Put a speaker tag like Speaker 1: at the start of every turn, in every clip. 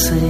Speaker 1: say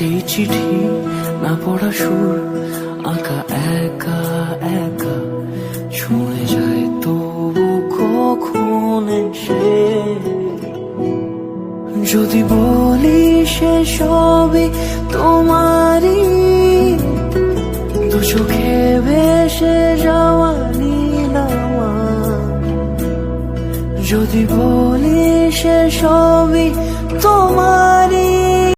Speaker 1: সেই চিঠি না পড়া সুর, আঁকা একা একা ছুঁয়ে যায় তবু কখন সে যদি বলি সে সবই তোমারই, দু চোখে ভেসে যাওয়া যদি বলি সে সবই তোমার